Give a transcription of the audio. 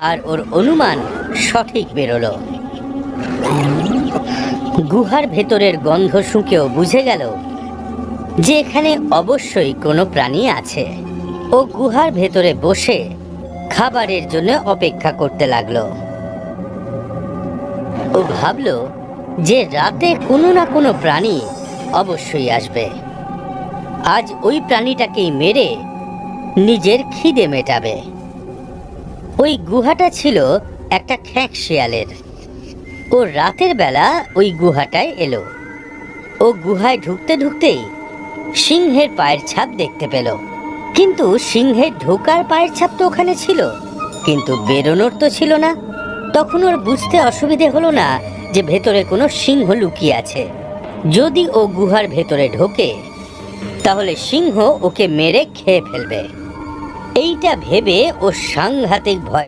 আর ওর অনুমান সঠিক বেরোলো। গুহার ভেতরের গন্ধ শুঁকেও বুঝে গেল যে এখানে অবশ্যই কোনো প্রাণী আছে। ও গুহার ভেতরে বসে খাবারের জন্য অপেক্ষা করতে লাগল। ও ভাবলো যে রাতে কোনো না কোনো প্রাণী অবশ্যই আসবে। আজ ওই প্রাণীটাকেই মেরে নিজের খিদে মেটাবে। ওই গুহাটা ছিল একটা খ্যাঁক শিয়ালের। ও রাতের বেলা ওই গুহাটায় এলো। ও গুহায় ঢুকতে ঢুকতেই সিংহের পায়ের ছাপ দেখতে পেল। কিন্তু সিংহের ঢোকার পায়ের ছাপ তো ওখানে ছিল, কিন্তু বেরোনোর তো ছিল না। তখন ওর বুঝতে অসুবিধে হলো না যে ভেতরে কোনো সিংহ লুকিয়ে আছে। যদি ও গুহার ভেতরে ঢোকে, তাহলে সিংহ ওকে মেরে খেয়ে ফেলবে। এইটা ভেবে ও সাংঘাতিক ভয়